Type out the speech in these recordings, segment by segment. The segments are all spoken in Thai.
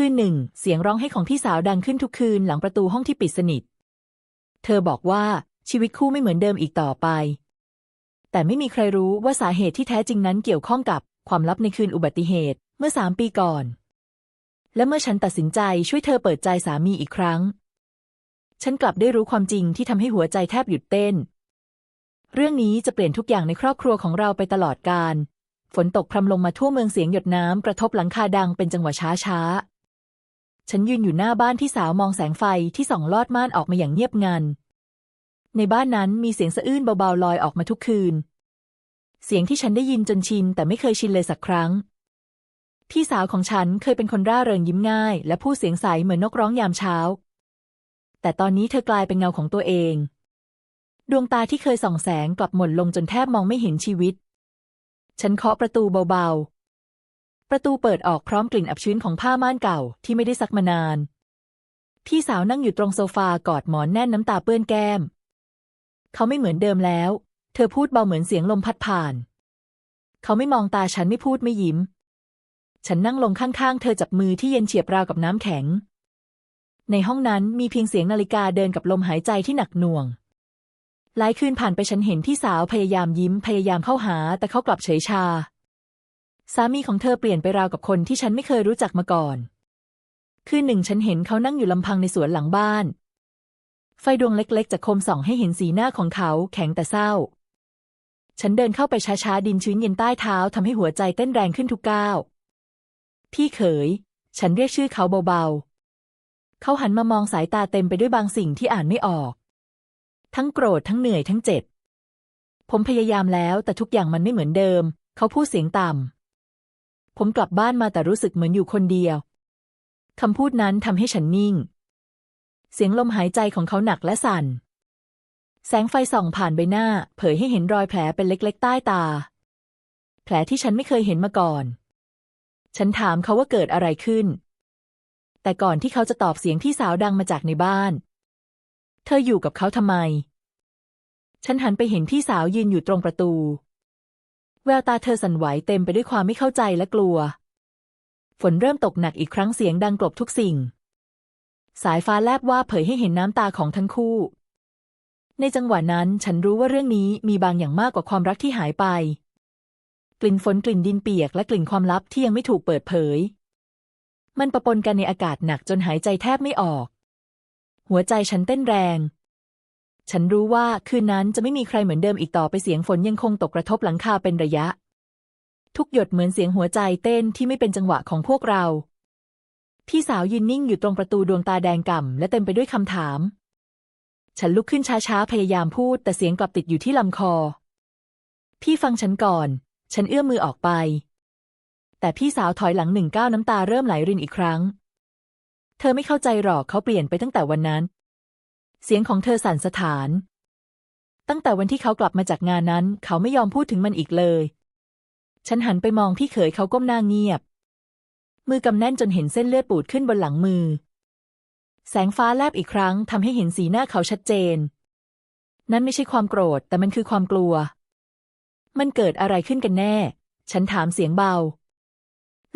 คืนหนึ่ง เสียงร้องไห้ของพี่สาวดังขึ้นทุกคืนหลังประตูห้องที่ปิดสนิท เธอบอกว่าชีวิตคู่ไม่เหมือนเดิมอีกต่อไป แต่ไม่มีใครรู้ว่าสาเหตุที่แท้จริงนั้นเกี่ยวข้องกับความลับในคืนอุบัติเหตุเมื่อสามปีก่อน และเมื่อฉันตัดสินใจช่วยเธอเปิดใจสามีอีกครั้ง ฉันกลับได้รู้ความจริงที่ทำให้หัวใจแทบหยุดเต้น เรื่องนี้จะเปลี่ยนทุกอย่างในครอบครัวของเราไปตลอดกาลฝนตกพรำลงมาทั่วเมืองเสียงหยดน้ำกระทบหลังคาดังเป็นจังหวะช้าช้า ฉันยืนอยู่หน้าบ้านที่สาวมองแสงไฟที่ส่องลอดม่านออกมาอย่างเงียบงัน ในบ้านนั้นมีเสียงสะอื้นเบาๆลอยออกมาทุกคืน เสียงที่ฉันได้ยินจนชินแต่ไม่เคยชินเลยสักครั้ง พี่สาวของฉันเคยเป็นคนร่าเริงยิ้มง่าย และพูดเสียงใสเหมือนนกร้องยามเช้า แต่ตอนนี้เธอกลายเป็นเงาของตัวเอง ดวงตาที่เคยส่องแสงกลับหม่นลงจนแทบมองไม่เห็นชีวิต ฉันเคาะประตูเบาๆ ประตูเปิดออกพร้อมกลิ่นอับชื้นของผ้าม่านเก่าที่ไม่ได้ซักมานาน พี่สาวนั่งอยู่ตรงโซฟากอดหมอนแน่นน้ำตาเปื้อนแก้ม เขาไม่เหมือนเดิมแล้ว เธอพูดเบาเหมือนเสียงลมพัดผ่าน เขาไม่มองตาฉันไม่พูดไม่ยิ้ม ฉันนั่งลงข้างๆ เธอจับมือที่เย็นเฉียบราวกับน้ำแข็ง ในห้องนั้นมีเพียงเสียงนาฬิกาเดินกับลมหายใจที่หนักหน่วงหลายคืนผ่านไปฉันเห็นพี่สาวพยายามยิ้มพยายามเข้าหา แต่เขากลับเฉยชา สามีของเธอเปลี่ยนไปราวกับคนที่ฉันไม่เคยรู้จักมาก่อน คืนหนึ่งฉันเห็นเขานั่งอยู่ลำพังในสวนหลังบ้าน ไฟดวงเล็กๆ จากโคมส่องให้เห็นสีหน้าของเขาแข็งแต่เศร้า ฉันเดินเข้าไปช้าๆ ดินชื้นเย็นใต้เท้าทำให้หัวใจเต้นแรงขึ้นทุกก้าว พี่เขย ฉันเรียกชื่อเขาเบาๆ เขาหันมามองสายตาเต็มไปด้วยบางสิ่งที่อ่านไม่ออก ทั้งโกรธทั้งเหนื่อยทั้งเจ็บ ผมพยายามแล้วแต่ทุกอย่างมันไม่เหมือนเดิม เขาพูดเสียงต่ำ ผมกลับบ้านมาแต่รู้สึกเหมือนอยู่คนเดียวคำพูดนั้นทำให้ฉันนิ่ง เสียงลมหายใจของเขาหนักและสั่น แสงไฟส่องผ่านใบหน้า เผยให้เห็นรอยแผลเป็นเล็ก ๆ ใต้ตา แผลที่ฉันไม่เคยเห็นมาก่อน ฉันถามเขาว่าเกิดอะไรขึ้น แต่ก่อนที่เขาจะตอบเสียงพี่สาวดังมาจากในบ้าน เธออยู่กับเขาทำไม ฉันหันไปเห็นพี่สาวยืนอยู่ตรงประตู แววตาเธอสั่นไหวเต็มไปด้วยความไม่เข้าใจและกลัว ฝนเริ่มตกหนักอีกครั้งเสียงดังกลบทุกสิ่ง สายฟ้าแลบว่าเผยให้เห็นน้ำตาของทั้งคู่ ในจังหวะนั้นฉันรู้ว่าเรื่องนี้มีบางอย่างมากกว่าความรักที่หายไป กลิ่นฝนกลิ่นดินเปียกและกลิ่นความลับที่ยังไม่ถูกเปิดเผย มันปะปนกันในอากาศหนักจนหายใจแทบไม่ออก หัวใจฉันเต้นแรง ฉันรู้ว่าคืนนั้นจะไม่มีใครเหมือนเดิมอีกต่อไปเสียงฝนยังคงตกกระทบหลังคาเป็นระยะ ทุกหยดเหมือนเสียงหัวใจเต้นที่ไม่เป็นจังหวะของพวกเรา พี่สาวยืนนิ่งอยู่ตรงประตูดวงตาแดงก่ำและเต็มไปด้วยคำถาม ฉันลุกขึ้นช้าๆพยายามพูด แต่เสียงกลับติดอยู่ที่ลำคอ พี่ฟังฉันก่อน ฉันเอื้อมมือออกไป แต่พี่สาวถอยหลังหนึ่งก้าวน้ำตาเริ่มไหลรินอีกครั้ง เธอไม่เข้าใจหรอกเขาเปลี่ยนไปตั้งแต่วันนั้น เสียงของเธอสั่นสะท้าน ตั้งแต่วันที่เขากลับมาจากงานนั้น เขาไม่ยอมพูดถึงมันอีกเลย ฉันหันไปมองพี่เขยเขาก้มหน้าเงียบ มือกำแน่นจนเห็นเส้นเลือดปูดขึ้นบนหลังมือ แสงฟ้าแลบอีกครั้งทำให้เห็นสีหน้าเขาชัดเจน นั่นไม่ใช่ความโกรธ แต่มันคือความกลัว มันเกิดอะไรขึ้นกันแน่ ฉันถามเสียงเบา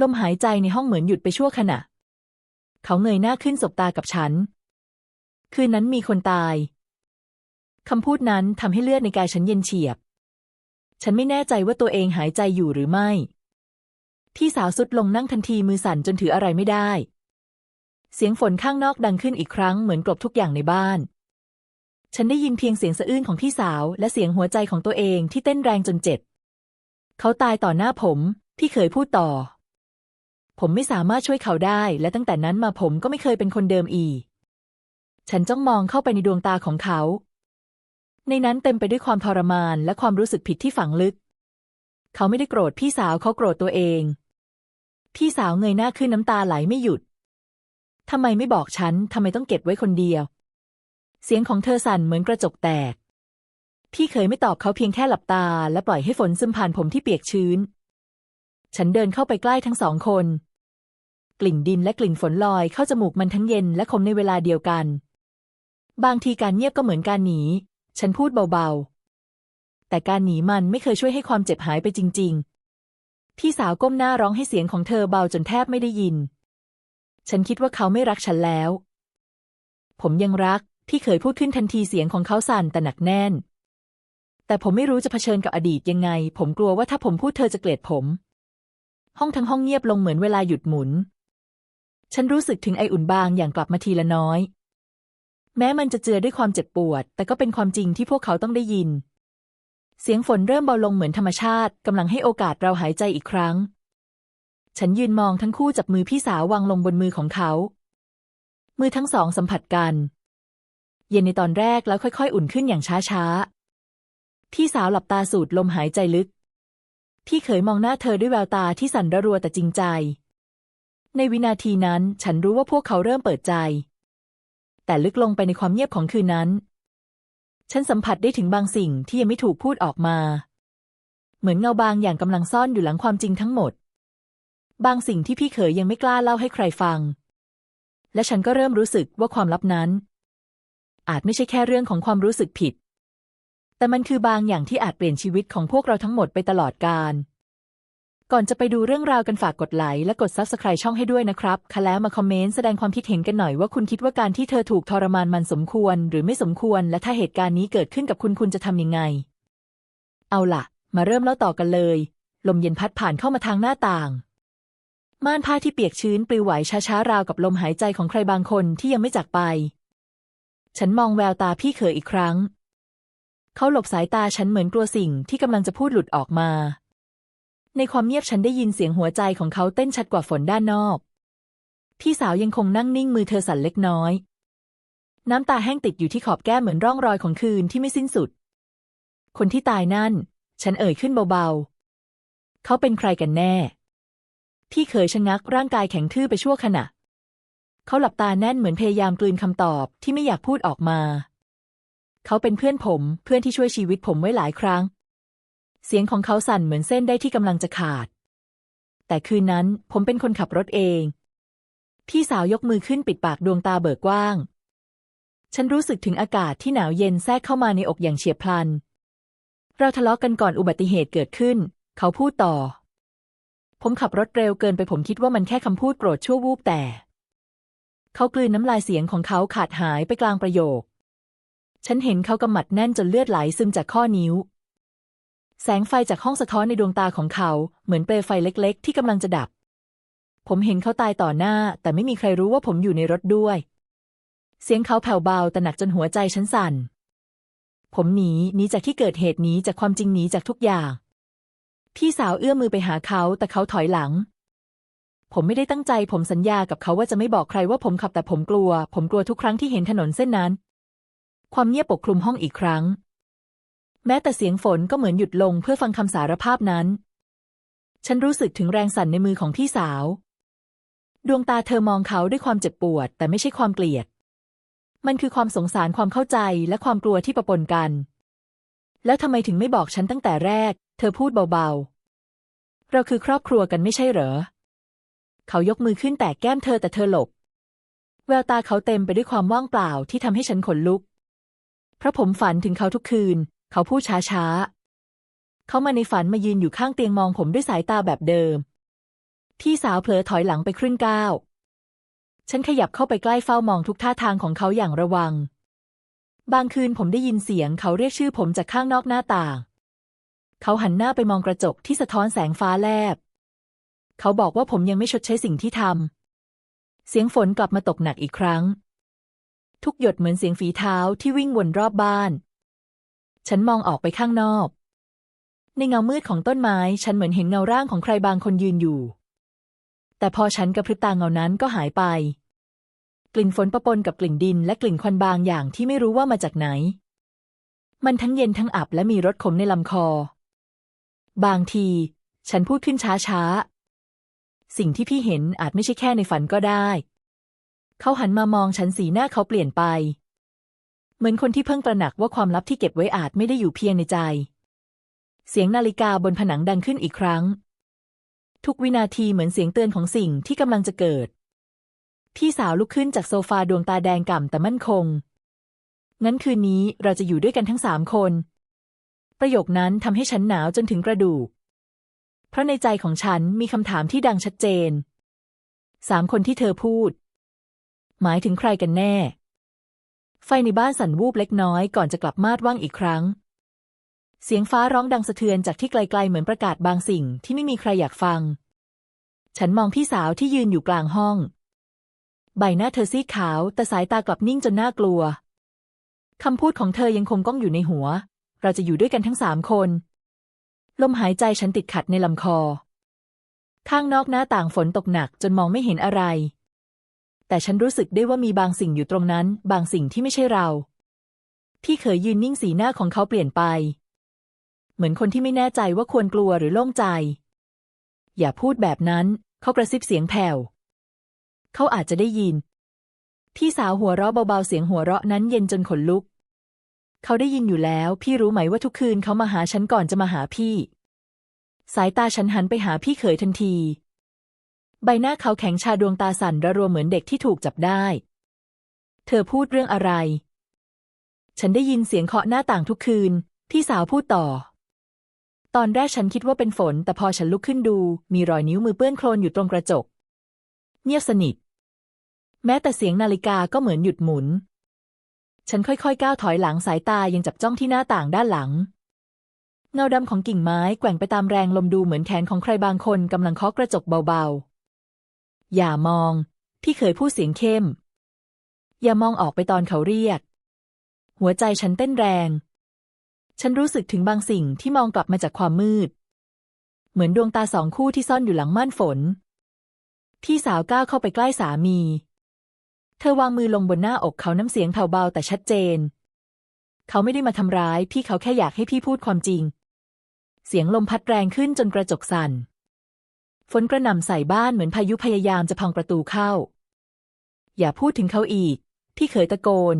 ลมหายใจในห้องเหมือนหยุดไปชั่วขณะ เขาเงยหน้าขึ้นสบตากับฉัน คืนนั้นมีคนตาย คำพูดนั้นทำให้เลือดในกายฉันเย็นเฉียบ ฉันไม่แน่ใจว่าตัวเองหายใจอยู่หรือไม่ พี่สาวสุดลงนั่งทันทีมือสั่นจนถืออะไรไม่ได้ เสียงฝนข้างนอกดังขึ้นอีกครั้งเหมือนกลบทุกอย่างในบ้าน ฉันได้ยินเพียงเสียงสะอื้นของพี่สาว และเสียงหัวใจของตัวเองที่เต้นแรงจนเจ็บ เขาตายต่อหน้าผม พี่เคยพูดต่อ ผมไม่สามารถช่วยเขาได้ และตั้งแต่นั้นมาผมก็ไม่เคยเป็นคนเดิมอีก ฉันจ้องมองเข้าไปในดวงตาของเขา ในนั้นเต็มไปด้วยความทรมานและความรู้สึกผิดที่ฝังลึก เขาไม่ได้โกรธพี่สาวเขาโกรธตัวเอง พี่สาวเงยหน้าขึ้นน้ำตาไหลไม่หยุดทำไมไม่บอกฉันทำไมต้องเก็บไว้คนเดียว เสียงของเธอสั่นเหมือนกระจกแตก พี่เคยไม่ตอบเขาเพียงแค่หลับตา และปล่อยให้ฝนซึมผ่านผมที่เปียกชื้น ฉันเดินเข้าไปใกล้ทั้งสองคน กลิ่นดินและกลิ่นฝนลอยเข้าจมูกมันทั้งเย็นและคมในเวลาเดียวกัน บางทีการเงียบก็เหมือนการหนี ฉันพูดเบาๆ แต่การหนีมันไม่เคยช่วยให้ความเจ็บหายไปจริง ๆ พี่สาวก้มหน้าร้องให้เสียงของเธอเบาจนแทบไม่ได้ยิน ฉันคิดว่าเขาไม่รักฉันแล้ว ผมยังรัก พี่เขยพูดขึ้นทันทีเสียงของเขาสั่นแต่หนักแน่น แต่ผมไม่รู้จะเผชิญกับอดีตยังไง ผมกลัวว่าถ้าผมพูดเธอจะเกลียดผม ห้องทั้งห้องเงียบลงเหมือนเวลาหยุดหมุน ฉันรู้สึกถึงไออุ่นบางอย่างกลับมาทีละน้อย แม้มันจะเจือด้วยความเจ็บปวด แต่ก็เป็นความจริงที่พวกเขาต้องได้ยิน เสียงฝนเริ่มเบาลงเหมือนธรรมชาติกำลังให้โอกาสเราหายใจอีกครั้ง ฉันยืนมองทั้งคู่จับมือพี่สาววางลงบนมือของเขา มือทั้งสองสัมผัสกัน เย็นในตอนแรกแล้วค่อยๆ อุ่นขึ้นอย่างช้าๆ พี่สาวหลับตาสูดลมหายใจลึก พี่เขยมองหน้าเธอด้วยแววตาที่สั่นระรัวแต่จริงใจ ในวินาทีนั้นฉันรู้ว่าพวกเขาเริ่มเปิดใจ แต่ลึกลงไปในความเงียบของคืนนั้น ฉันสัมผัสได้ถึงบางสิ่งที่ยังไม่ถูกพูดออกมา เหมือนเงาบางอย่างกำลังซ่อนอยู่หลังความจริงทั้งหมด บางสิ่งที่พี่เขยยังไม่กล้าเล่าให้ใครฟัง และฉันก็เริ่มรู้สึกว่าความลับนั้น อาจไม่ใช่แค่เรื่องของความรู้สึกผิด แต่มันคือบางอย่างที่อาจเปลี่ยนชีวิตของพวกเราทั้งหมดไปตลอดกาล ก่อนจะไปดูเรื่องราวกันฝากกดไลค์และกด Subscribe ช่องให้ด้วยนะครับค่ะแล้วมาคอมเมนต์แสดงความคิดเห็นกันหน่อยว่าคุณคิดว่าการที่เธอถูกทรมานมันสมควร หรือไม่สมควร และถ้าเหตุการณ์นี้เกิดขึ้นกับคุณคุณจะทำยังไง เอาล่ะ มาเริ่มเล่าต่อกันเลย ลมเย็นพัดผ่านเข้ามาทางหน้าต่าง ม่านผ้าที่เปียกชื้นปลิวไหวช้าๆราวกับลมหายใจของใครบางคนที่ยังไม่จากไป ฉันมองแววตาพี่เขยอีกครั้ง เขาหลบสายตาฉันเหมือนกลัวสิ่งที่กำลังจะพูดหลุดออกมา ในความเงียบฉันได้ยินเสียงหัวใจของเขาเต้นชัดกว่าฝนด้านนอก พี่สาวยังคงนั่งนิ่งมือเธอสั่นเล็กน้อย น้ำตาแห้งติดอยู่ที่ขอบแก้มเหมือนร่องรอยของคืนที่ไม่สิ้นสุด คนที่ตายนั่น ฉันเอ่ยขึ้นเบาๆ เขาเป็นใครกันแน่ พี่เขยชะงักร่างกายแข็งทื่อไปชั่วขณะ เขาหลับตาแน่นเหมือนพยายามกลืนคำตอบที่ไม่อยากพูดออกมา เขาเป็นเพื่อนผม เพื่อนที่ช่วยชีวิตผมไว้หลายครั้ง เสียงของเขาสั่นเหมือนเส้นได้ที่กำลังจะขาด แต่คืนนั้นผมเป็นคนขับรถเอง พี่สาวยกมือขึ้นปิดปากดวงตาเบิกกว้าง ฉันรู้สึกถึงอากาศที่หนาวเย็นแทรกเข้ามาในอกอย่างเฉียบพลัน เราทะเลาะกันก่อนอุบัติเหตุเกิดขึ้น เขาพูดต่อ ผมขับรถเร็วเกินไปผมคิดว่ามันแค่คำพูดโกรธชั่ววูบแต่ เขากลืนน้ำลายเสียงของเขาขาดหายไปกลางประโยค ฉันเห็นเขากำมัดแน่นจนเลือดไหลซึมจากข้อนิ้ว แสงไฟจากห้องสะท้อนในดวงตาของเขาเหมือนเปลวไฟเล็ก ๆ ที่กำลังจะดับ ผมเห็นเขาตายต่อหน้า แต่ไม่มีใครรู้ว่าผมอยู่ในรถด้วย เสียงเขาแผ่วเบาแต่หนักจนหัวใจฉันสั่น ผมหนีหนีจากที่เกิดเหตุหนีจากความจริงหนีจากทุกอย่าง พี่สาวเอื้อมมือไปหาเขาแต่เขาถอยหลัง ผมไม่ได้ตั้งใจ ผมสัญญากับเขาว่าจะไม่บอกใครว่าผมขับแต่ผมกลัว ผมกลัวทุกครั้งที่เห็นถนนเส้นนั้น ความเงียบปกคลุมห้องอีกครั้ง ม้แต่เสียงฝนก็เหมือนหยุดลงเพื่อฟังคำสารภาพนั้น ฉันรู้สึกถึงแรงสั่นในมือของพี่สาว ดวงตาเธอมองเขาด้วยความเจ็บปวด แต่ไม่ใช่ความเกลียด มันคือความสงสารความเข้าใจและความกลัวที่ปะปนกัน แล้วทำไมถึงไม่บอกฉันตั้งแต่แรก เธอพูดเบาๆ เราคือครอบครัวกันไม่ใช่เหรอ เขายกมือขึ้นแตะแก้มเธอแต่เธอหลบ แววตาเขาเต็มไปด้วยความว่างเปล่าที่ทำให้ฉันขนลุกเพราะผมฝันถึงเขาทุกคืน เขาพูดช้าๆ เขามาในฝันมายืนอยู่ข้างเตียงมองผมด้วยสายตาแบบเดิมพี่สาวเผลอถอยหลังไปครึ่งก้าว ฉันขยับเข้าไปใกล้เฝ้ามองทุกท่าทางของเขาอย่างระวัง บางคืนผมได้ยินเสียงเขาเรียกชื่อผมจากข้างนอกหน้าต่าง เขาหันหน้าไปมองกระจกที่สะท้อนแสงฟ้าแลบ เขาบอกว่าผมยังไม่ชดใช้สิ่งที่ทำ เสียงฝนกลับมาตกหนักอีกครั้ง ทุกหยดเหมือนเสียงฝีเท้าที่วิ่งวนรอบบ้าน ฉันมองออกไปข้างนอก ในเงามืดของต้นไม้ ฉันเหมือนเห็นเงาร่างของใครบางคนยืนอยู่ แต่พอฉันกระพริบตาเงานั้นก็หายไป กลิ่นฝนปะปนกับกลิ่นดิน และกลิ่นควันบางอย่างที่ไม่รู้ว่ามาจากไหน มันทั้งเย็นทั้งอับและมีรสขมในลำคอ บางที ฉันพูดขึ้นช้าๆ สิ่งที่พี่เห็นอาจไม่ใช่แค่ในฝันก็ได้ เขาหันมามองฉันสีหน้าเขาเปลี่ยนไป เหมือนคนที่เพิ่งตระหนักว่าความลับที่เก็บไว้อาจไม่ได้อยู่เพียงในใจ เสียงนาฬิกาบนผนังดังขึ้นอีกครั้ง ทุกวินาทีเหมือนเสียงเตือนของสิ่งที่กำลังจะเกิด พี่สาวลุกขึ้นจากโซฟาดวงตาแดงก่ำแต่มั่นคง งั้นคืนนี้เราจะอยู่ด้วยกันทั้งสามคน ประโยคนั้นทำให้ฉันหนาวจนถึงกระดูก เพราะในใจของฉันมีคำถามที่ดังชัดเจน สามคนที่เธอพูด หมายถึงใครกันแน่ ไฟในบ้านสั่นวูบเล็กน้อยก่อนจะกลับมาดว่างอีกครั้ง เสียงฟ้าร้องดังสะเทือนจากที่ไกลๆเหมือนประกาศบางสิ่งที่ไม่มีใครอยากฟัง ฉันมองพี่สาวที่ยืนอยู่กลางห้อง ใบหน้าเธอซีดขาว แต่สายตากลับนิ่งจนน่ากลัวคำพูดของเธอยังคงก้องอยู่ในหัว เราจะอยู่ด้วยกันทั้งสามคน ลมหายใจฉันติดขัดในลำคอ ข้างนอกหน้าต่างฝนตกหนักจนมองไม่เห็นอะไร แต่ฉันรู้สึกได้ว่ามีบางสิ่งอยู่ตรงนั้น บางสิ่งที่ไม่ใช่เรา พี่เคยยืนนิ่งสีหน้าของเขาเปลี่ยนไป เหมือนคนที่ไม่แน่ใจว่าควรกลัวหรือโล่งใจ อย่าพูดแบบนั้น เขากระซิบเสียงแผ่ว เขาอาจจะได้ยิน พี่สาวหัวเราะเบาๆเสียงหัวเราะนั้นเย็นจนขนลุก เขาได้ยินอยู่แล้ว พี่รู้ไหมว่าทุกคืนเขามาหาฉันก่อนจะมาหาพี่ สายตาฉันหันไปหาพี่เขยทันที ใบหน้าเขาแข็งชาดวงตาสั่นระรัวเหมือนเด็กที่ถูกจับได้ เธอพูดเรื่องอะไร ฉันได้ยินเสียงเคาะหน้าต่างทุกคืน พี่สาวพูดต่อ ตอนแรกฉันคิดว่าเป็นฝน แต่พอฉันลุกขึ้นดู มีรอยนิ้วมือเปื้อนโคลนอยู่ตรงกระจก เงียบสนิท แม้แต่เสียงนาฬิกาก็เหมือนหยุดหมุน ฉันค่อยๆก้าวถอยหลังสายตายังจับจ้องที่หน้าต่างด้านหลังเงาดำของกิ่งไม้แกว่งไปตามแรงลมดูเหมือนแขนของใครบางคนกำลังเคาะกระจกเบาๆ อย่ามอง พี่เคยพูดเสียงเข้ม อย่ามองออกไปตอนเขาเรียก หัวใจฉันเต้นแรง ฉันรู้สึกถึงบางสิ่งที่มองกลับมาจากความมืด เหมือนดวงตาสองคู่ที่ซ่อนอยู่หลังม่านฝน พี่สาวก้าวเข้าไปใกล้สามี เธอวางมือลงบนหน้าอกเขาน้ำเสียงแผ่วเบาแต่ชัดเจน เขาไม่ได้มาทำร้าย พี่เขาแค่อยากให้พี่พูดความจริง เสียงลมพัดแรงขึ้นจนกระจกสั่น ฝนกระหน่ำใส่บ้านเหมือนพายุพยายามจะพังประตูเข้า อย่าพูดถึงเขาอีก พี่เขยตะโกน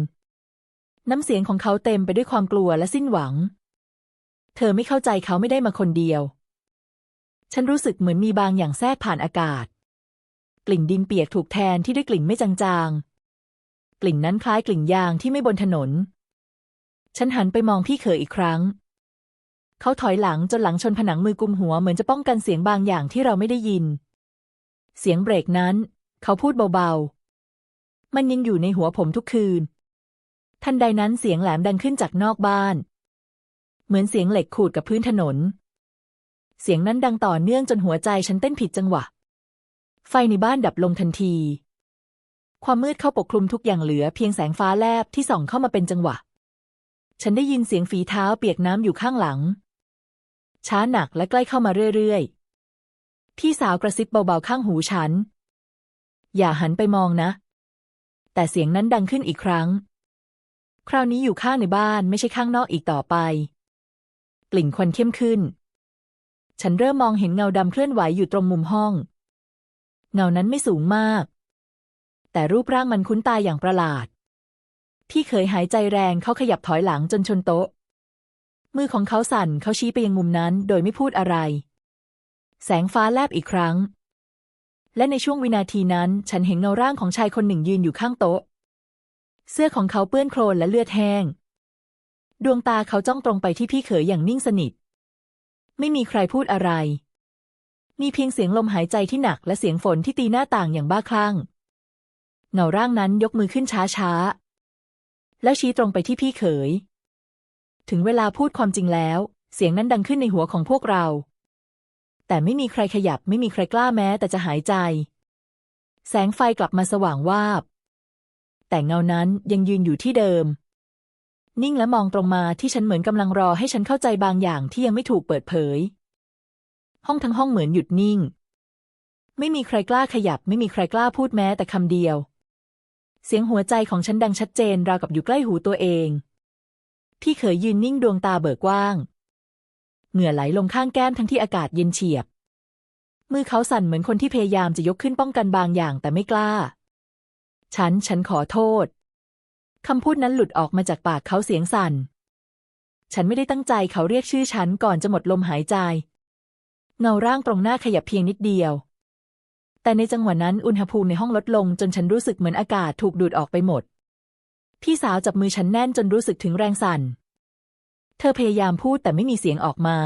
น้ำเสียงของเขาเต็มไปด้วยความกลัวและสิ้นหวัง เธอไม่เข้าใจเขาไม่ได้มาคนเดียว ฉันรู้สึกเหมือนมีบางอย่างแทรกผ่านอากาศ กลิ่นดินเปียกถูกแทนที่ด้วยกลิ่นไม่จางๆ กลิ่นนั้นคล้ายกลิ่นยางที่ไม่บนถนน ฉันหันไปมองพี่เขยอีกครั้ง เขาถอยหลังจนหลังชนผนังมือกุมหัวเหมือนจะป้องกันเสียงบางอย่างที่เราไม่ได้ยิน เสียงเบรกนั้น เขาพูดเบาๆ มันยังอยู่ในหัวผมทุกคืน ทันใดนั้นเสียงแหลมดังขึ้นจากนอกบ้าน เหมือนเสียงเหล็กขูดกับพื้นถนน เสียงนั้นดังต่อเนื่องจนหัวใจฉันเต้นผิดจังหวะ ไฟในบ้านดับลงทันที ความมืดเข้าปกคลุมทุกอย่างเหลือเพียงแสงฟ้าแลบที่ส่องเข้ามาเป็นจังหวะฉันได้ยินเสียงฝีเท้าเปียกน้ำอยู่ข้างหลัง ช้าหนักและใกล้เข้ามาเรื่อยๆ พี่สาวกระซิบเบาๆข้างหูฉัน อย่าหันไปมองนะ แต่เสียงนั้นดังขึ้นอีกครั้ง คราวนี้อยู่ข้างในบ้านไม่ใช่ข้างนอกอีกต่อไป กลิ่นควันเข้มขึ้น ฉันเริ่มมองเห็นเงาดำเคลื่อนไหวอยู่ตรงมุมห้อง เงานั้นไม่สูงมาก แต่รูปร่างมันคุ้นตาอย่างประหลาด พี่เคยหายใจแรงเขาขยับถอยหลังจนชนโต๊ะ มือของเขาสั่นเขาชี้ไปยังมุมนั้นโดยไม่พูดอะไร แสงฟ้าแลบอีกครั้ง และในช่วงวินาทีนั้น ฉันเห็นเงาร่างของชายคนหนึ่งยืนอยู่ข้างโต๊ะ เสื้อของเขาเปื้อนโคลนและเลือดแห้ง ดวงตาเขาจ้องตรงไปที่พี่เขยอย่างนิ่งสนิท ไม่มีใครพูดอะไร มีเพียงเสียงลมหายใจที่หนักและเสียงฝนที่ตีหน้าต่างอย่างบ้าคลั่ง เงาร่างนั้นยกมือขึ้นช้าๆแล้วชี้ตรงไปที่พี่เขย ถึงเวลาพูดความจริงแล้ว เสียงนั้นดังขึ้นในหัวของพวกเรา แต่ไม่มีใครขยับไม่มีใครกล้าแม้แต่จะหายใจ แสงไฟกลับมาสว่างวาบ แต่เงานั้นยังยืนอยู่ที่เดิม นิ่งและมองตรงมาที่ฉันเหมือนกำลังรอให้ฉันเข้าใจบางอย่างที่ยังไม่ถูกเปิดเผย ห้องทั้งห้องเหมือนหยุดนิ่ง ไม่มีใครกล้าขยับ ไม่มีใครกล้าพูดแม้แต่คำเดียว เสียงหัวใจของฉันดังชัดเจนราวกับอยู่ใกล้หูตัวเอง พี่เขยยืนนิ่งดวงตาเบิกกว้าง เหงื่อไหลลงข้างแก้มทั้งที่อากาศเย็นเฉียบ มือเขาสั่นเหมือนคนที่พยายามจะยกขึ้นป้องกันบางอย่างแต่ไม่กล้า ฉัน ฉันขอโทษ คำพูดนั้นหลุดออกมาจากปากเขาเสียงสั่น ฉันไม่ได้ตั้งใจเขาเรียกชื่อฉันก่อนจะหมดลมหายใจ เงาร่างตรงหน้าขยับเพียงนิดเดียว แต่ในจังหวะนั้นอุณหภูมิในห้องลดลงจนฉันรู้สึกเหมือนอากาศถูกดูดออกไปหมด พี่สาวจับมือฉันแน่นจนรู้สึกถึงแรงสั่น เธอพยายามพูดแต่ไม่มีเสียงออกมา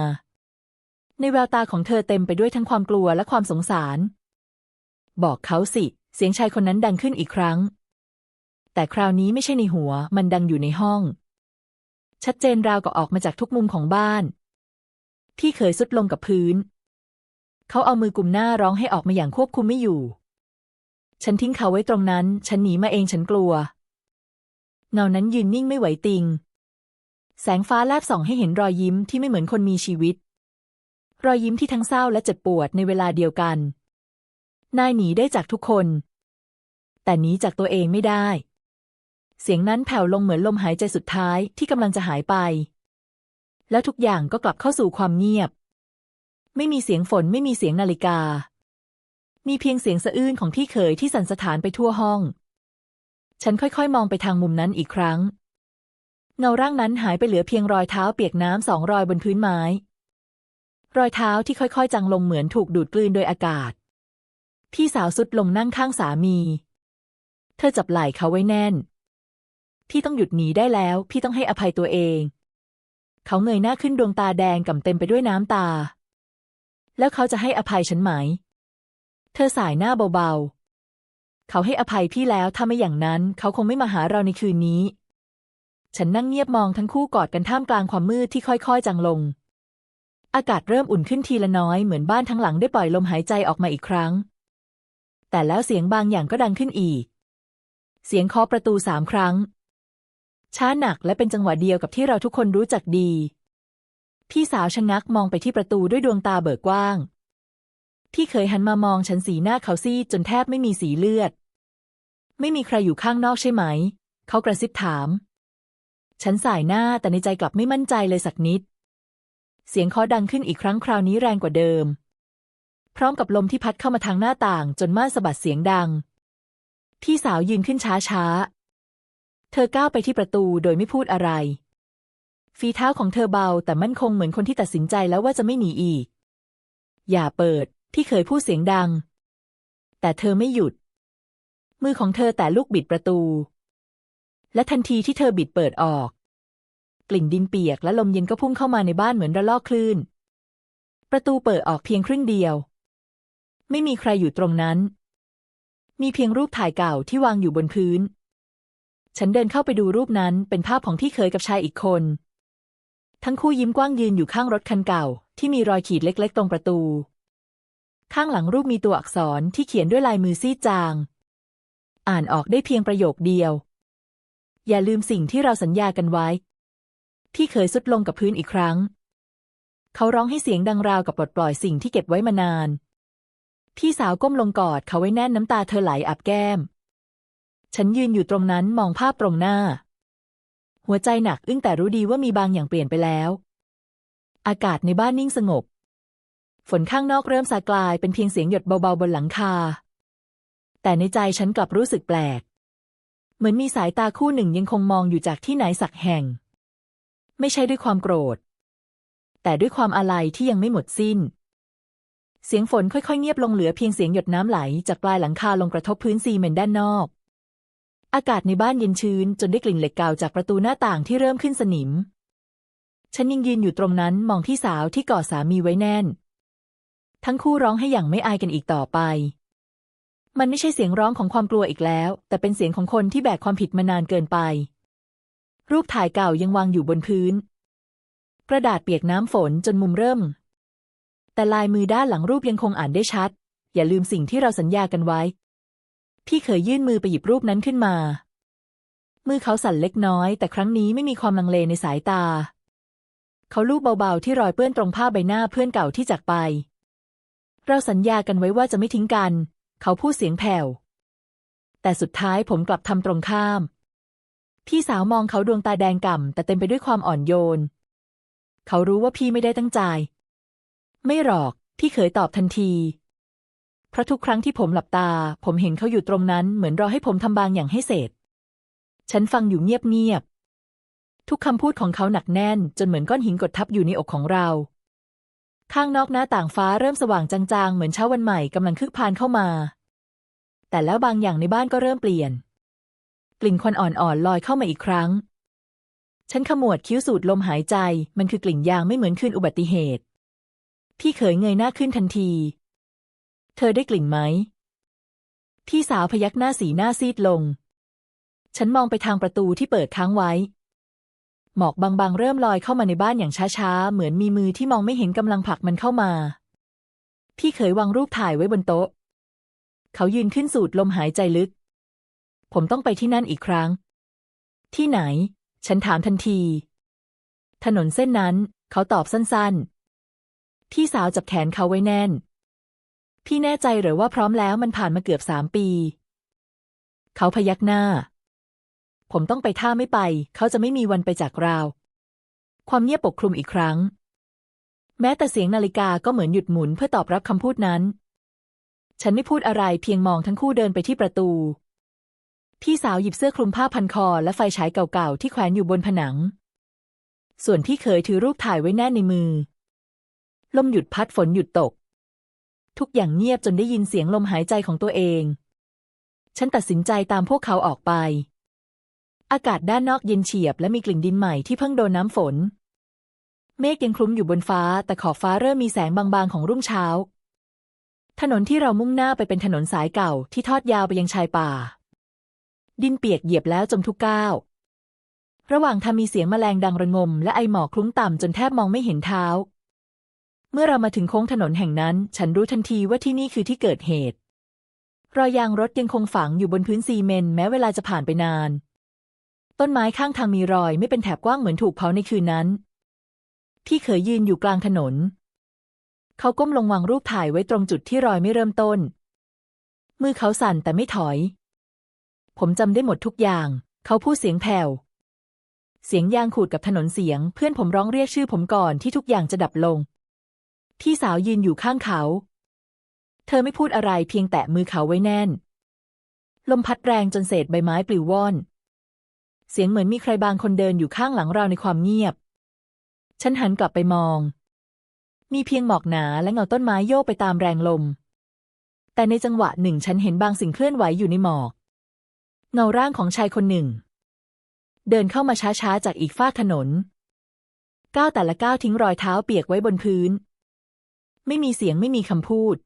ในแววตาของเธอเต็มไปด้วยทั้งความกลัวและความสงสาร บอกเขาสิ เสียงชายคนนั้นดังขึ้นอีกครั้ง แต่คราวนี้ไม่ใช่ในหัว มันดังอยู่ในห้อง ชัดเจนราวกับออกมาจากทุกมุมของบ้าน พี่เคยสุดลงกับพื้น เขาเอามือกุมหน้าร้องให้ออกมาอย่างควบคุมไม่อยู่ ฉันทิ้งเขาไว้ตรงนั้น ฉันหนีมาเองฉันกลัว เงานั้นยืนนิ่งไม่ไหวติง แสงฟ้าแลบส่องให้เห็นรอยยิ้มที่ไม่เหมือนคนมีชีวิต รอยยิ้มที่ทั้งเศร้าและเจ็บปวดในเวลาเดียวกัน นายหนีได้จากทุกคน แต่หนีจากตัวเองไม่ได้ เสียงนั้นแผ่วลงเหมือนลมหายใจสุดท้ายที่กำลังจะหายไป แล้วทุกอย่างก็กลับเข้าสู่ความเงียบ ไม่มีเสียงฝนไม่มีเสียงนาฬิกา มีเพียงเสียงสะอื้นของพี่เขยที่สั่นสะท้านไปทั่วห้อง ฉันค่อยๆ มองไปทางมุมนั้นอีกครั้ง เงาร่างนั้นหายไปเหลือเพียงรอยเท้าเปียกน้ำสองรอยบนพื้นไม้ รอยเท้าที่ค่อยๆ จางลงเหมือนถูกดูดกลืนโดยอากาศ พี่สาวสุดลงนั่งข้างสามี เธอจับไหล่เขาไว้แน่น พี่ต้องหยุดหนีได้แล้ว พี่ต้องให้อภัยตัวเอง เขาเงยหน้าขึ้นดวงตาแดงก่ำเต็มไปด้วยน้ำตา แล้วเขาจะให้อภัยฉันไหม เธอสายหน้าเบาๆ เขาให้อภัยพี่แล้วถ้าไม่อย่างนั้น เขาคงไม่มาหาเราในคืนนี้ ฉันนั่งเงียบมองทั้งคู่กอดกันท่ามกลางความมืดที่ค่อยๆจางลง อากาศเริ่มอุ่นขึ้นทีละน้อยเหมือนบ้านทั้งหลังได้ปล่อยลมหายใจออกมาอีกครั้ง แต่แล้วเสียงบางอย่างก็ดังขึ้นอีก เสียงเคาะประตูสามครั้ง ช้าหนักและเป็นจังหวะเดียวกับที่เราทุกคนรู้จักดี พี่สาวชะงักมองไปที่ประตูด้วยดวงตาเบิกกว้าง พี่เคยหันมามองฉันสีหน้าเขาซีดจนแทบไม่มีสีเลือด ไม่มีใครอยู่ข้างนอกใช่ไหม เขากระซิบถาม ฉันสายหน้าแต่ในใจกลับไม่มั่นใจเลยสักนิด เสียงเคาะดังขึ้นอีกครั้งคราวนี้แรงกว่าเดิม พร้อมกับลมที่พัดเข้ามาทางหน้าต่างจนม่านสะบัดเสียงดัง พี่สาวยืนขึ้นช้าช้าเธอก้าวไปที่ประตูโดยไม่พูดอะไร ฝีเท้าของเธอเบาแต่มั่นคงเหมือนคนที่ตัดสินใจแล้วว่าจะไม่หนีอีก อย่าเปิด พี่เคยพูดเสียงดัง แต่เธอไม่หยุด มือของเธอแต่ลูกบิดประตู และทันทีที่เธอบิดเปิดออก กลิ่นดินเปียกและลมเย็นก็พุ่งเข้ามาในบ้านเหมือนระลอกคลื่น ประตูเปิดออกเพียงครึ่งเดียว ไม่มีใครอยู่ตรงนั้น มีเพียงรูปถ่ายเก่าที่วางอยู่บนพื้น ฉันเดินเข้าไปดูรูปนั้นเป็นภาพของพี่เคยกับชายอีกคน ทั้งคู่ยิ้มกว้างยืนอยู่ข้างรถคันเก่า ที่มีรอยขีดเล็ก ๆ ตรงประตู ข้างหลังรูปมีตัวอักษรที่เขียนด้วยลายมือซีจาง อ่านออกได้เพียงประโยคเดียว อย่าลืมสิ่งที่เราสัญญากันไว้พี่เคยสุดลงกับพื้นอีกครั้ง เขาร้องให้เสียงดังราวกับปลดปล่อยสิ่งที่เก็บไว้มานาน พี่สาวก้มลงกอดเขาไว้แน่นน้ำตาเธอไหลอาบแก้ม ฉันยืนอยู่ตรงนั้นมองภาพตรงหน้า หัวใจหนักอึ้งแต่รู้ดีว่ามีบางอย่างเปลี่ยนไปแล้ว อากาศในบ้านนิ่งสงบ ฝนข้างนอกเริ่มซากลายเป็นเพียงเสียงหยดเบาๆบนหลังคา แต่ในใจฉันกลับรู้สึกแปลก เหมือนมีสายตาคู่หนึ่งยังคงมองอยู่จากที่ไหนสักแห่ง ไม่ใช่ด้วยความโกรธ แต่ด้วยความอาลัยที่ยังไม่หมดสิ้น เสียงฝนค่อยๆเงียบลงเหลือเพียงเสียงหยดน้ำไหลจากปลายหลังคาลงกระทบพื้นซีเมนต์ด้านนอก อากาศในบ้านเย็นชื้นจนได้กลิ่นเหล็กเก่าจากประตูหน้าต่างที่เริ่มขึ้นสนิมฉันยังยืนอยู่ตรงนั้นมองพี่สาวที่กอดสามีไว้แน่น ทั้งคู่ร้องให้อย่างไม่อายกันอีกต่อไป มันไม่ใช่เสียงร้องของความกลัวอีกแล้ว แต่เป็นเสียงของคนที่แบกความผิดมานานเกินไป รูปถ่ายเก่ายังวางอยู่บนพื้น กระดาษเปียกน้ำฝนจนมุมเริ่ม แต่ลายมือด้านหลังรูปยังคงอ่านได้ชัด อย่าลืมสิ่งที่เราสัญญากันไว้ พี่เคยยื่นมือไปหยิบรูปนั้นขึ้นมา มือเขาสั่นเล็กน้อย แต่ครั้งนี้ไม่มีความลังเลในสายตา เขาลูบเบาๆที่รอยเปื้อนตรงผ้าใบหน้าเพื่อนเก่าที่จากไป เราสัญญากันไว้ว่าจะไม่ทิ้งกัน เขาพูดเสียงแผ่ว แต่สุดท้ายผมกลับทำตรงข้าม พี่สาวมองเขาดวงตาแดงก่ำแต่เต็มไปด้วยความอ่อนโยน เขารู้ว่าพี่ไม่ได้ตั้งใจ ไม่หรอก พี่เขยตอบทันที เพราะทุกครั้งที่ผมหลับตา ผมเห็นเขาอยู่ตรงนั้นเหมือนรอให้ผมทำบางอย่างให้เสร็จ ฉันฟังอยู่เงียบๆ ทุกคำพูดของเขาหนักแน่น จนเหมือนก้อนหินกดทับอยู่ในอกของเรา ข้างนอกหน้าต่างฟ้าเริ่มสว่างจางๆ เหมือนเช้าวันใหม่กำลังคึกพานเข้ามา แต่แล้วบางอย่างในบ้านก็เริ่มเปลี่ยน กลิ่นควันอ่อนๆลอยเข้ามาอีกครั้ง ฉันขมวดคิ้วสูดลมหายใจ มันคือกลิ่นยางไม่เหมือนคืนอุบัติเหตุ พี่เขยเงยหน้าขึ้นทันที เธอได้กลิ่นไหม พี่สาวพยักหน้าสีหน้าซีดลง ฉันมองไปทางประตูที่เปิดค้างไว้ หมอกบางๆ เริ่มลอยเข้ามาในบ้านอย่างช้าๆ เหมือนมีมือที่มองไม่เห็นกำลังผลักมันเข้ามา พี่เขยวางรูปถ่ายไว้บนโต๊ะ เขายืนขึ้นสูดลมหายใจลึก ผมต้องไปที่นั่นอีกครั้ง ที่ไหน ฉันถามทันที ถนนเส้นนั้น เขาตอบสั้นๆ พี่สาวจับแขนเขาไว้แน่น พี่แน่ใจหรือว่าพร้อมแล้วมันผ่านมาเกือบสามปี เขาพยักหน้า ผมต้องไปถ้าไม่ไป เขาจะไม่มีวันไปจากเรา ความเงียบปกคลุมอีกครั้ง แม้แต่เสียงนาฬิกาก็เหมือนหยุดหมุนเพื่อตอบรับคำพูดนั้น ฉันไม่พูดอะไรเพียงมองทั้งคู่เดินไปที่ประตู พี่สาวหยิบเสื้อคลุมผ้าพันคอ และไฟฉายเก่าๆที่แขวนอยู่บนผนัง ส่วนพี่เขยถือรูปถ่ายไว้แน่นในมือ ลมหยุดพัดฝนหยุดตก ทุกอย่างเงียบจนได้ยินเสียงลมหายใจของตัวเอง ฉันตัดสินใจตามพวกเขาออกไป อากาศด้านนอกเย็นเฉียบและมีกลิ่นดินใหม่ที่เพิ่งโดนน้ำฝน เมฆยังคลุมอยู่บนฟ้า แต่ขอบฟ้าเริ่มมีแสงบางๆของรุ่งเช้า ถนนที่เรามุ่งหน้าไปเป็นถนนสายเก่าที่ทอดยาวไปยังชายป่า ดินเปียกเหยียบแล้วจมทุกก้าว ระหว่างทางมีเสียงแมลงดังระงม และไอหมอกคลุ้งต่ำจนแทบมองไม่เห็นเท้า เมื่อเรามาถึงโค้งถนนแห่งนั้น ฉันรู้ทันทีว่าที่นี่คือที่เกิดเหตุรอยยางรถยังคงฝังอยู่บนพื้นซีเมนต์แม้เวลาจะผ่านไปนาน ต้นไม้ข้างทางมีรอยไม่เป็นแถบกว้างเหมือนถูกเผาในคืนนั้น พี่เขยยืนอยู่กลางถนน เขาก้มลงวางรูปถ่ายไว้ตรงจุดที่รอยไม่เริ่มต้น มือเขาสั่นแต่ไม่ถอย ผมจำได้หมดทุกอย่าง เขาพูดเสียงแผ่ว เสียงยางขูดกับถนนเสียง เพื่อนผมร้องเรียกชื่อผมก่อนที่ทุกอย่างจะดับลง พี่สาวยืนอยู่ข้างเขา เธอไม่พูดอะไรเพียงแตะมือเขาไว้แน่น ลมพัดแรงจนเศษใบไม้ปลิวว่อน เสียงเหมือนมีใครบางคนเดินอยู่ข้างหลังเราในความเงียบ ฉันหันกลับไปมอง มีเพียงหมอกหนาและเงาต้นไม้โยกไปตามแรงลม แต่ในจังหวะหนึ่งฉันเห็นบางสิ่งเคลื่อนไหวอยู่ในหมอก เงาร่างของชายคนหนึ่ง เดินเข้ามาช้าๆจากอีกฟากถนน ก้าวแต่ละก้าวทิ้งรอยเท้าเปียกไว้บนพื้น ไม่มีเสียงไม่มีคำพูด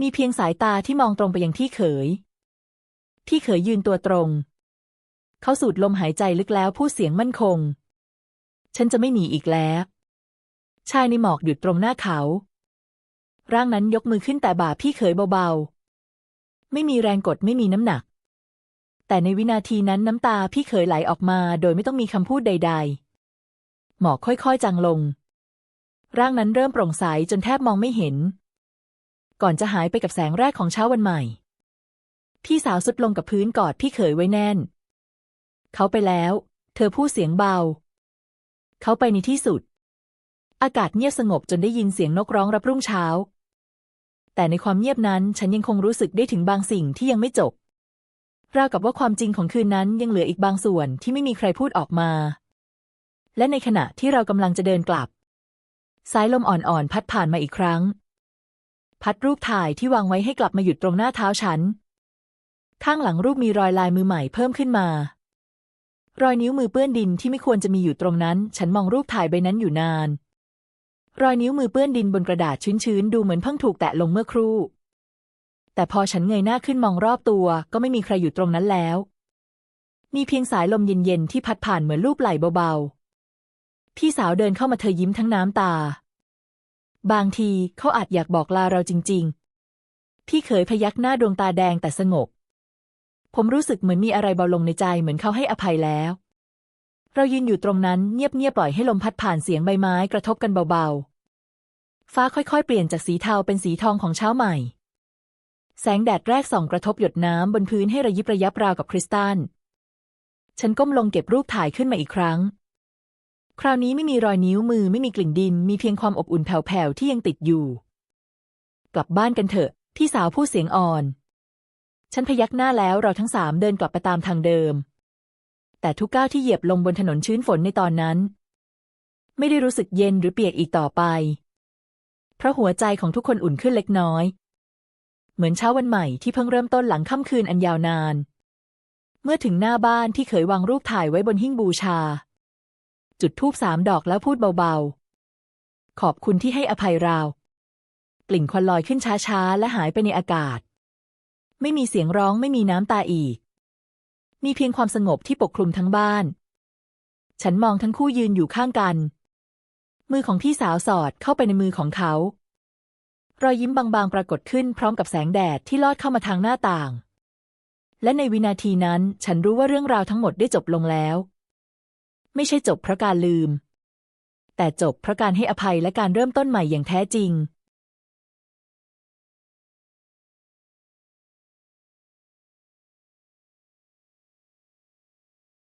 มีเพียงสายตาที่มองตรงไปยังที่เขย ที่เขยยืนตัวตรง เขาสูดลมหายใจลึกแล้วพูดเสียงมั่นคง ฉันจะไม่หนีอีกแล้ว ชายในหมอกหยุดตรงหน้าเขา ร่างนั้นยกมือขึ้นแต่บ่าพี่เขยเบาๆ ไม่มีแรงกดไม่มีน้ำหนัก แต่ในวินาทีนั้นน้ำตาพี่เขยไหลออกมาโดยไม่ต้องมีคำพูดใด ๆ หมอกค่อยๆจางลง ร่างนั้นเริ่มโปร่งใสจนแทบมองไม่เห็น ก่อนจะหายไปกับแสงแรกของเช้าวันใหม่พี่สาวสุดลงกับพื้นกอดพี่เขยไว้แน่น เขาไปแล้ว เธอพูดเสียงเบา เขาไปในที่สุด อากาศเงียบสงบจนได้ยินเสียงนกร้องรับรุ่งเช้า แต่ในความเงียบนั้นฉันยังคงรู้สึกได้ถึงบางสิ่งที่ยังไม่จบราวกับว่าความจริงของคืนนั้นยังเหลืออีกบางส่วนที่ไม่มีใครพูดออกมา และในขณะที่เรากำลังจะเดินกลับ สายลมอ่อนๆ พัดผ่านมาอีกครั้ง พัดรูปถ่ายที่วางไว้ให้กลับมาหยุดตรงหน้าเท้าฉัน ข้างหลังรูปมีรอยลายมือใหม่เพิ่มขึ้นมา รอยนิ้วมือเปื้อนดินที่ไม่ควรจะมีอยู่ตรงนั้น ฉันมองรูปถ่ายใบนั้นอยู่นาน รอยนิ้วมือเปื้อนดินบนกระดาษชื้นๆ ดูเหมือนเพิ่งถูกแตะลงเมื่อครู่ แต่พอฉันเงยหน้าขึ้นมองรอบตัว ก็ไม่มีใครอยู่ตรงนั้นแล้ว มีเพียงสายลมเย็นๆ ที่พัดผ่านเหมือนลูบไหล่เบาๆ พี่สาวเดินเข้ามาเธอยิ้มทั้งน้ำตา บางทีเขาอาจอยากบอกลาเราจริง ๆ พี่เขยพยักหน้าดวงตาแดงแต่สงบ ผมรู้สึกเหมือนมีอะไรเบาลงในใจเหมือนเขาให้อภัยแล้ว เรายืนอยู่ตรงนั้นเงียบๆปล่อยให้ลมพัดผ่านเสียงใบไม้กระทบกันเบาๆ ฟ้าค่อยๆ เปลี่ยนจากสีเทาเป็นสีทองของเช้าใหม่ แสงแดดแรกส่องกระทบหยดน้ำบนพื้นให้ระยิบระยับราวกับคริสตัลฉันก้มลงเก็บรูปถ่ายขึ้นมาอีกครั้ง คราวนี้ไม่มีรอยนิ้วมือไม่มีกลิ่นดิน มีเพียงความอบอุ่นแผ่วๆที่ยังติดอยู่ กลับบ้านกันเถอะ พี่สาวพูดเสียงอ่อน ฉันพยักหน้าแล้วเราทั้งสามเดินกลับไปตามทางเดิม แต่ทุกก้าวที่เหยียบลงบนถนนชื้นฝนในตอนนั้น ไม่ได้รู้สึกเย็นหรือเปียกอีกต่อไป เพราะหัวใจของทุกคนอุ่นขึ้นเล็กน้อย เหมือนเช้าวันใหม่ที่เพิ่งเริ่มต้นหลังค่ำคืนอันยาวนาน เมื่อถึงหน้าบ้านที่เคยวางรูปถ่ายไว้บนหิ้งบูชา จุดธูปสามดอกแล้วพูดเบาๆ ขอบคุณที่ให้อภัยเรากลิ่นควันลอยขึ้นช้าๆ และหายไปในอากาศ ไม่มีเสียงร้องไม่มีน้ำตาอีก มีเพียงความสงบที่ปกคลุมทั้งบ้าน ฉันมองทั้งคู่ยืนอยู่ข้างกัน มือของพี่สาวสอดเข้าไปในมือของเขา รอยยิ้มบางๆ ปรากฏขึ้นพร้อมกับแสงแดดที่ลอดเข้ามาทางหน้าต่าง และในวินาทีนั้นฉันรู้ว่าเรื่องราวทั้งหมดได้จบลงแล้ว ไม่ใช่จบเพราะการลืม แต่จบเพราะการให้อภัยและการเริ่มต้นใหม่อย่างแท้จริง